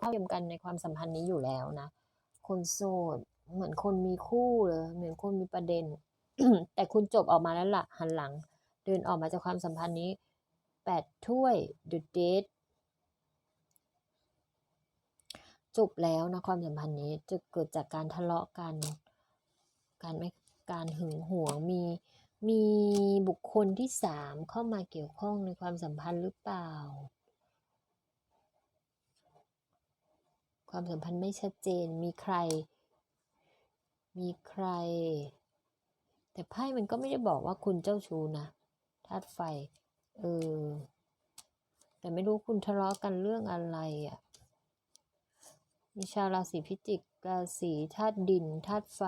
เท่าเทียมกันในความสัมพันธ์นี้อยู่แล้วนะ คนโสดเหมือนคนมีคู่เลยเหมือนคนมีประเด็น แต่คุณจบออกมาแล้วล่ะ หันหลัง เดินออกมาจากความสัมพันธ์นี้แปดถ้วย The Date จบแล้วนะความสัมพันธ์นี้จะเกิดจากการทะเลาะกัน การไม่การหึงหวงมีมีบุคคลที่สามเข้ามาเกี่ยวข้องในความสัมพันธ์หรือเปล่า ความสัมพันธ์ไม่ชัดเจนมีใคร มีใคร แต่ไพ่มันก็ไม่ได้บอกว่าคุณเจ้าชู้นะธาตุไฟ เออ แต่ไม่รู้คุณทะเลาะกันเรื่องอะไรอะ่ะ มีชาวราศีพิจิก ราศีธาตุดินธาตุไฟ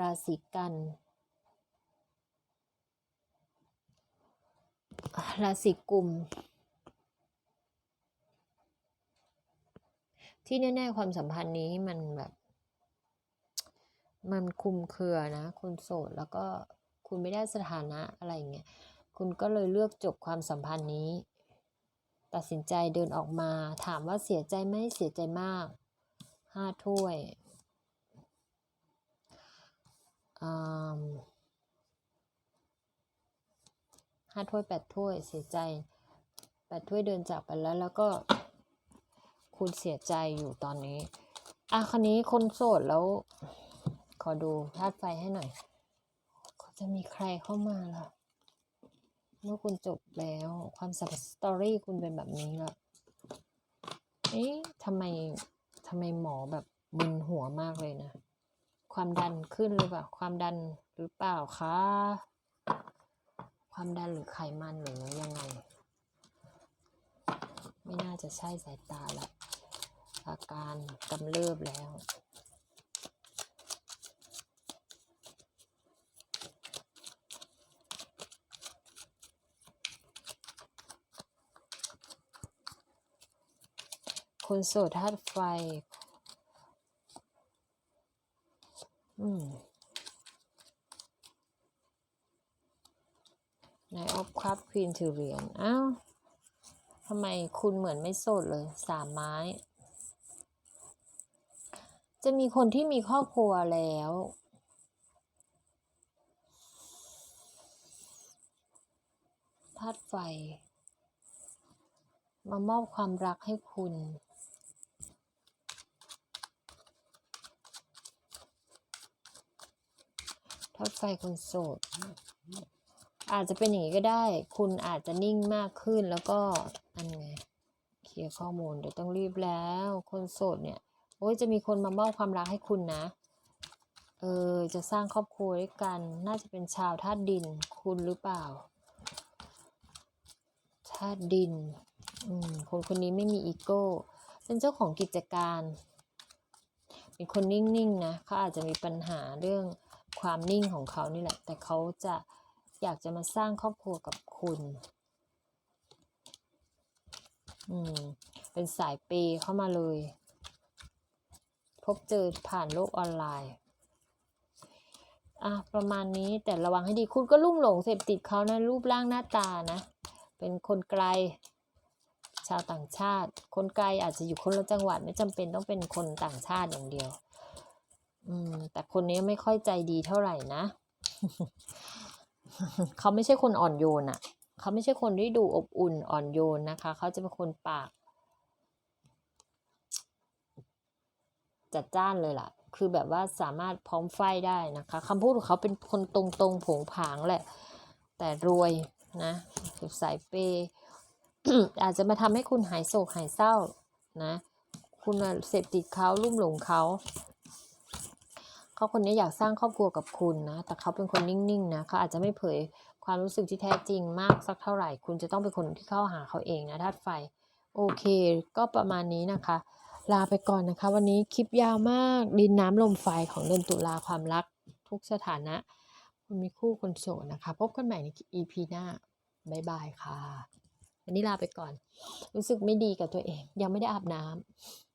ราศีกันราศีกุม ที่แน่ๆความสัมพันธ์นี้มันแบบ มันคุมเครือนะ คุณโสดแล้วก็คุณไม่ได้สถานะอะไรเงี้ยคุณก็เลยเลือกจบความสัมพันธ์นี้ ตัดสินใจเดินออกมา ถามว่าเสียใจไหมเสียใจมากห้าถ้วยอืมห้าถ้วยแปดถ้วยเสียใจแปดถ้วยเดินจากไปแล้วแล้วก็ คุณเสียใจอยู่ตอนนี้อะคันนี้คนโสดแล้ว ขอดูธาตุไฟให้หน่อยเขาจะมีใครเข้ามาล่ะ เมื่อคุณจบแล้วความสัมพันธ์สตอรี่คุณเป็นแบบนี้ละเอ๊ะทำไมทำไมหมอแบบมึนหัวมากเลยนะ ความดันขึ้นหรือเปล่า ความดันหรือเปล่าคะ ความดันหรือไขมันหรือยังไง ไม่น่าจะใช่สายตาละ อาการกำเริบแล้ว คนโสดธาตุไฟ อืมนายออฟครับควีนถือเหรียญอ้าวทำไมคุณเหมือนไม่โสดเลย สามไม้ จะมีคนที่มีครอบครัวแล้ว ธาตุไฟ มามอบความรักให้คุณธาตุไฟคนโสด อาจจะเป็นอย่างนี้ก็ได้ คุณอาจจะนิ่งมากขึ้นแล้วก็ อันไง เคลียร์ข้อมูลเดี๋ยวต้องรีบแล้ว คนโสดเนี่ย โอ้ยจะมีคนมามอบความรักให้คุณนะ เออ จะสร้างครอบครัวด้วยกัน น่าจะเป็นชาวธาตุดิน คุณหรือเปล่า ธาตุดิน อืม คนคนนี้ไม่มีอีโก้ เป็นเจ้าของกิจการ เป็นคนนิ่งๆนะ เขาอาจจะมีปัญหาเรื่องความนิ่งของเขานี่แหละ แต่เขาจะอยากจะมาสร้างครอบครัวกับคุณ อืม เป็นสายเปย์เข้ามาเลย บเจอผ่านโลกออนไลน์อะประมาณนี้แต่ระวังให้ดีคุณก็ลุ่มหลงเสพติดเขานะรูปร่างหน้าตานะ เป็นคนไกล ชาวต่างชาติ คนไกลอาจจะอยู่คนละจังหวัดไม่จำเป็นต้องเป็นคนต่างชาติอย่างเดียว อืม แต่คนนี้ไม่ค่อยใจดีเท่าไหร่นะ เขาไม่ใช่คนอ่อนโยนอะ่ะ เขาไม่ใช่คนที่ดูอบอุ่นอ่อนโยนนะคะ เขาจะเป็นคนปาก จัดจ้านเลยล่ะ คือแบบว่าสามารถพร้อมไฟได้นะคะคำพูดของเขาเป็นคนตรงๆผงผางแหละ แต่รวยนะคือสายเปย์อาจจะมาทำให้คุณหายโศกหายเศร้านะ คุณเสพติดเขาลุ่มหลงเขาเขาคนนี้อยากสร้างครอบครัวกับคุณนะ แต่เขาเป็นคนนิ่งๆนะเขาอาจจะไม่เผยความรู้สึกที่แท้จริงมากสักเท่าไหร่ คุณจะต้องเป็นคนที่เข้าหาเขาเองนะธาตุไฟ โอเค ก็ประมาณนี้นะคะ ลาไปก่อนนะคะ วันนี้คลิปยาวมากดินน้ำลมไฟของเดือนตุลาความรักทุกสถานะ คุณมีคู่คนโสดนะคะ พบกันใหม่ใน EP หน้าบายบายค่ะ วันนี้ลาไปก่อน รู้สึกไม่ดีกับตัวเอง ยังไม่ได้อาบน้ำ